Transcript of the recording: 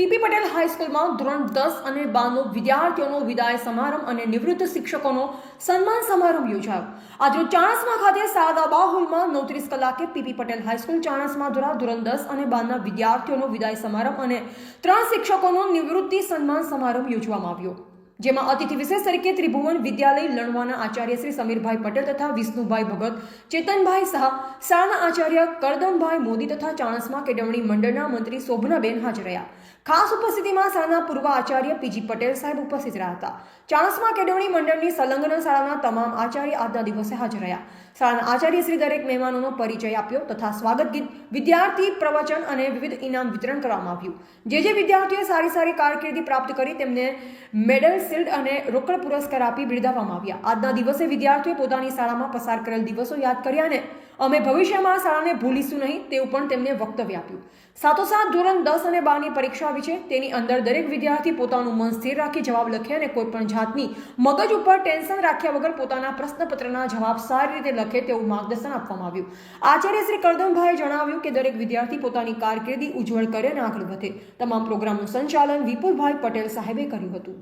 PP Patel હાઈસ્કૂલમાં ધોરણ દસ અને બારનો વિદ્યાર્થીઓનો વિદાય સમારંભ અને નિવૃત્ત શિક્ષકોનો સન્માન સમારંભ યોજાયો. આજે ચાણસમા ખાતે સાદા બાહુલમાં નવત્રીસ કલાકે પીપી પટેલ હાઈસ્કૂલ ચાણસમા દ્વારા ધોરણ દસ અને બારના વિદ્યાર્થીઓનો વિદાય સમારંભ અને ત્રણ શિક્ષકોનો નિવૃત્તિ સન્માન સમારંભ યોજવામાં આવ્યો. જેમાં અતિથિ વિશેષ તરીકે ત્રિભુવન વિદ્યાલય લણવાના આચાર્ય શ્રી સમીરભાઈ પટેલ તથા વિષ્ણુભાઈ ભગત, ચેતનભાઈ શાહ, શાળાના આચાર્ય કરદમભાઈ મોદી તથા ચાણસમા કેળવણી મંડળના મંત્રી શોભનાબેન હાજર રહ્યા. ખાસ ઉપસ્થિતિમાં શાળાના પૂર્વ આચાર્ય પીજી પટેલ સાહેબ ઉપસ્થિત રહ્યા હતા. ચાણસમા કેળવણી મંડળની સંલગ્ન શાળાના તમામ આચાર્ય આજના દિવસે હાજર રહ્યા. શાળાના આચાર્ય શ્રી દરેક મહેમાનોનો પરિચય આપ્યો તથા સ્વાગત ગીત, વિદ્યાર્થી પ્રવચન અને વિવિધ ઇનામ વિતરણ કરવામાં આવ્યું. જે જે વિદ્યાર્થીઓએ સારી સારી કારકિર્દી પ્રાપ્ત કરી તેમને મેડલ શિલ્ડ અને રોકડ પુરસ્કાર આપી બિરદાવવામાં આવ્યા. આજના દિવસે વિદ્યાર્થીઓએ પોતાની શાળામાં પસાર કરેલ દિવસો યાદ કર્યા અને અમે ભવિષ્યમાં આ શાળાને ભૂલીશું નહીં તેવું પણ તેમને વક્તવ્ય આપ્યું. સાથોસાથ ધોરણ દસ અને બારની પરીક્ષા આવી છે. તેની અંદર દરેક વિદ્યાર્થી પોતાનું મન સ્થિર રાખી જવાબ લખે અને કોઈપણ જાતની મગજ ઉપર ટેન્શન રાખ્યા વગર પોતાના પ્રશ્નપત્રના જવાબ સારી રીતે લખે તેવું માર્ગદર્શન આપવામાં આવ્યું. આચાર્ય શ્રી કરદમભાઈએ જણાવ્યું કે દરેક વિદ્યાર્થી પોતાની કારકિર્દી ઉજ્જવળ કરે અને આગળ વધે. તમામ પ્રોગ્રામનું સંચાલન વિપુલભાઈ પટેલ સાહેબે કર્યું હતું.